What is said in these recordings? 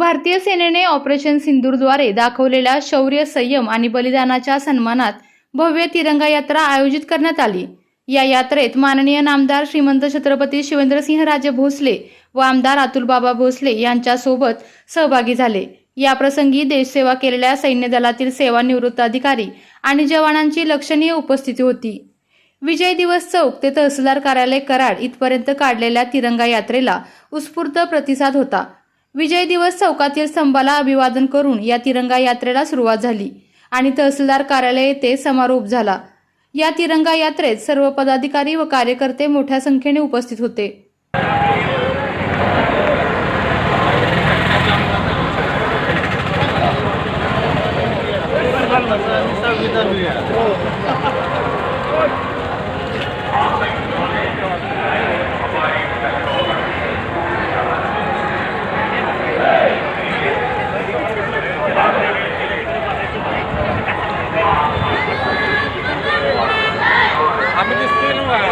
भारतीय सेनेने ऑपरेशन सिंदूरद्वारे दाखवलेल्या शौर्य संयम आणि बलिदानाच्या सन्मानात भव्य तिरंगा यात्रा आयोजित करण्यात आली. या यात्रेत माननीय नामदार श्रीमंत छत्रपती शिवेंद्रसिंहराजे भोसले व आमदार अतुलबाबा भोसले यांच्यासोबत सहभागी झाले. या प्रसंगी देशसेवा केलेल्या सैन्य दलातील सेवानिवृत्त अधिकारी आणि जवानांची लक्षणीय उपस्थिती होती. विजय दिवस चौक ते तहसीलदार कार्यालय कराड इथपर्यंत काढलेल्या तिरंगा यात्रेला उत्स्फूर्त प्रतिसाद होता. विजय दिवस चौकातील स्तंभाला अभिवादन करून या तिरंगा यात्रेला सुरुवात झाली आणि तहसीलदार कार्यालय येथे समारोप झाला. या तिरंगा यात्रेत सर्व पदाधिकारी व कार्यकर्ते मोठ्या संख्येने उपस्थित होते. Hadi söyle var.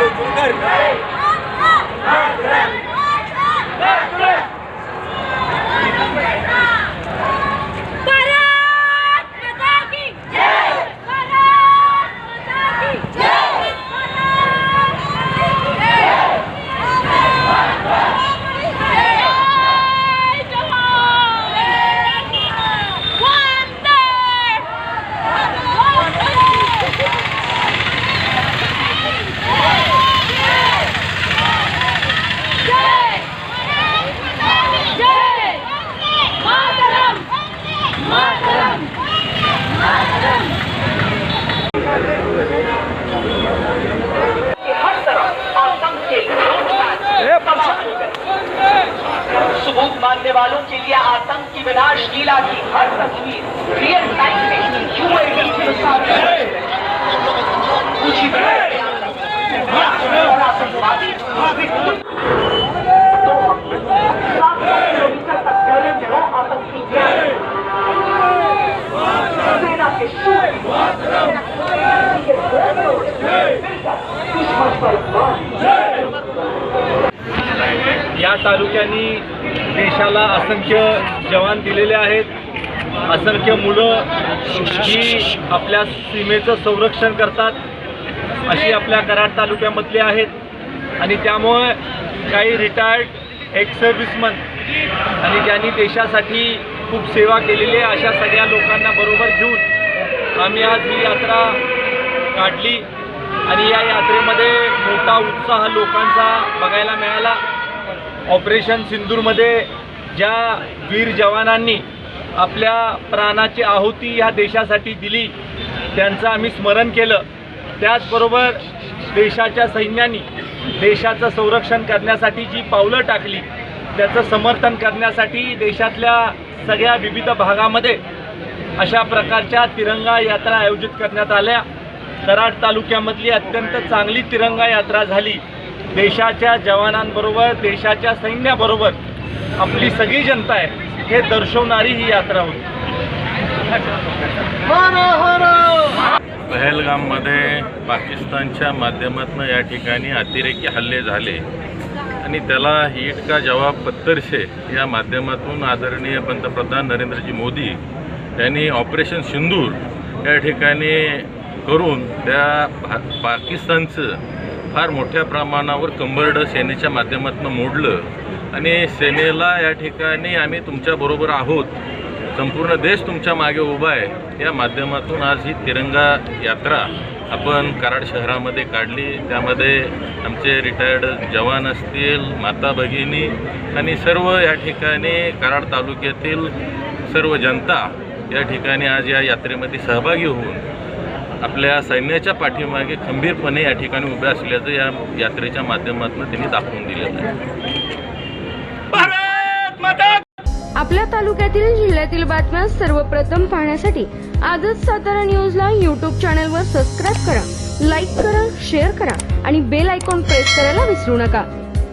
विनाश लीला की हर तस्वीर रियल टाइम में यूएवी के सामने। कुछ ही मिनट और तालुक्यांनी देशाला असंख्य जवान दिलेले आहेत. असंख्य मुलं ही आपल्या सीमेचं संरक्षण करतात. अशी आपल्या कराड तालुक्यामधली आहेत. आणि त्यामुळे काही रिटायर्ड एक्स सर्व्हिसमन आणि ज्यांनी देशासाठी खूप सेवा केलेली आहे अशा सगळ्या लोकांना बरोबर घेऊन आम्ही आज ही यात्रा काढली. आणि या यात्रेमध्ये मोठा उत्साह लोकांचा बघायला मिळाला. ऑपरेशन सिंदूरमध्ये ज्या वीर जवानांनी आपल्या प्राणाची आहुती ह्या देशासाठी दिली त्यांचं आम्ही स्मरण केलं. त्याचबरोबर देशाच्या सैन्यानी देशाचं संरक्षण करण्यासाठी जी पावलं टाकली त्याचं समर्थन करण्यासाठी देशातल्या सगळ्या विविध भागामध्ये अशा प्रकारच्या तिरंगा यात्रा आयोजित करण्यात आल्या. कराड तालुक्यामधली अत्यंत चांगली तिरंगा यात्रा झाली. देशाच्या जवानांबरोबर देशाच्या सैन्याबरोबर आपली सगळी जनता आहे हे दर्शवणारी ही यात्रा होती. पहलगाममध्ये पाकिस्तानच्या माध्यमातून या ठिकाणी अतिरेकी हल्ले झाले. आणि त्याला ईट का जवाब पत्तरशे या माध्यमातून आदरणीय पंतप्रधान नरेंद्रजी मोदी यांनी ऑपरेशन सिंदूर या ठिकाणी करून त्या भा पाकिस्तानचं फार मोठ्या प्रमाणावर कंबरडं सेनेच्या माध्यमातून मोडलं. आणि सेनेला या ठिकाणी आम्ही तुमच्याबरोबर आहोत. संपूर्ण देश तुमच्या मागे उभा आहे. या माध्यमातून आज ही तिरंगा यात्रा आपण कराड शहरामध्ये काढली. त्यामध्ये आमचे रिटायर्ड जवान असतील माता भगिनी आणि सर्व या ठिकाणी कराड तालुक्यातील सर्व जनता या ठिकाणी आज या यात्रेमध्ये सहभागी होऊन आपल्या सैन्याच्या पाठीमागे खंबीरपणे या ठिकाणी उभे असल्याचं या यात्रेच्या माध्यमातून त्यांनी दाखवून दिलेलं आहे. आपल्या तालुक्यातील जिल्ह्यातील बातम्या सर्वप्रथम पाहण्यासाठी आजच सातारा न्यूजला यूट्यूब चॅनलवर सबस्क्राईब करा लाईक करा शेअर करा आणि बेल आयकॉन प्रेस करायला विसरू नका.